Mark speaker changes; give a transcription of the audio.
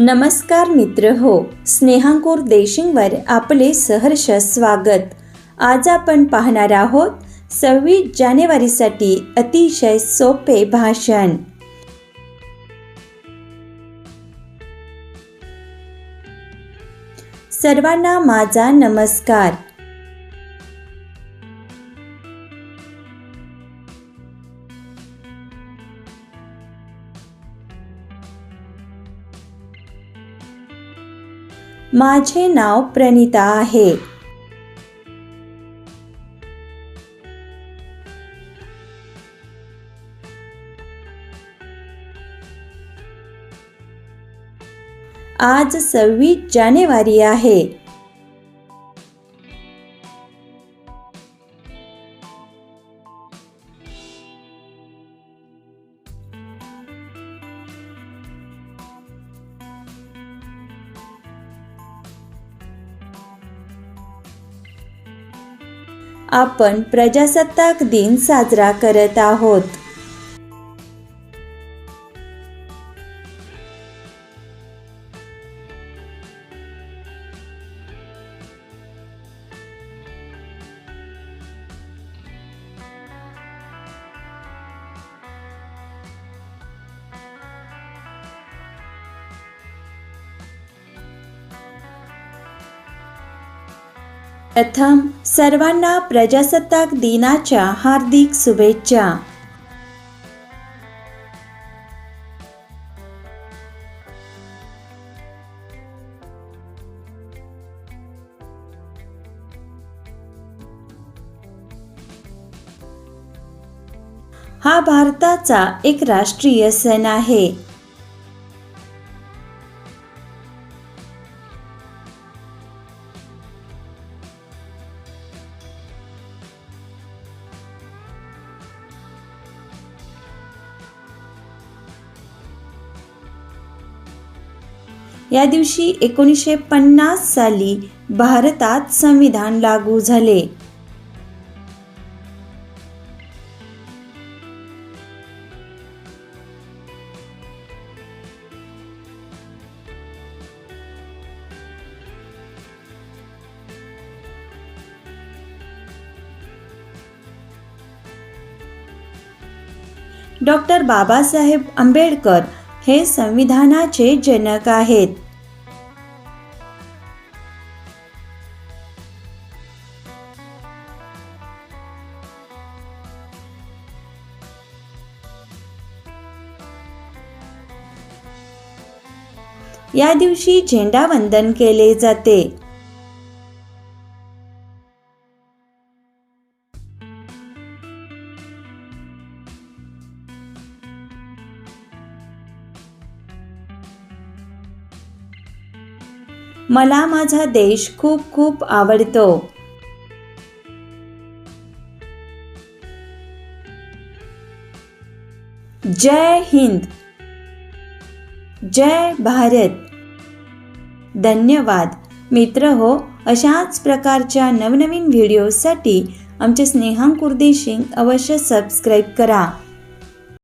Speaker 1: नमस्कार मित्र हो स्नेहांकुर देशिंगवर आपले सहर्ष स्वागत. आज आपण पाहणार आहोत सव्वीस जानेवारीसाठी अतिशय सोपे भाषण. सर्वांना माझा नमस्कार. माझे नाव प्रणिता आहे. आज सव्वीस जानेवारी आहे. आपण प्रजासत्ताक दिन साजरा करत आहोत. प्रथम सर्वांना प्रजासत्ताक दिनाच्या हार्दिक शुभेच्छा. हा भारताचा एक राष्ट्रीय सण आहे. या दिवशी एकोणीसशे पन्नास साली भारतात संविधान लागू झाले. डॉक्टर बाबासाहेब आंबेडकर हे संविधानाचे जनक आहेत. या दिवशी झेंडा वंदन केले जाते. मला माझा देश खूप खूप आवडतो. जय हिंद. जय भारत. धन्यवाद. मित्र हो अशाच प्रकारच्या नवनवीन व्हिडिओसाठी आमचे स्नेहांकुर शिंग अवश्य सबस्क्राईब करा.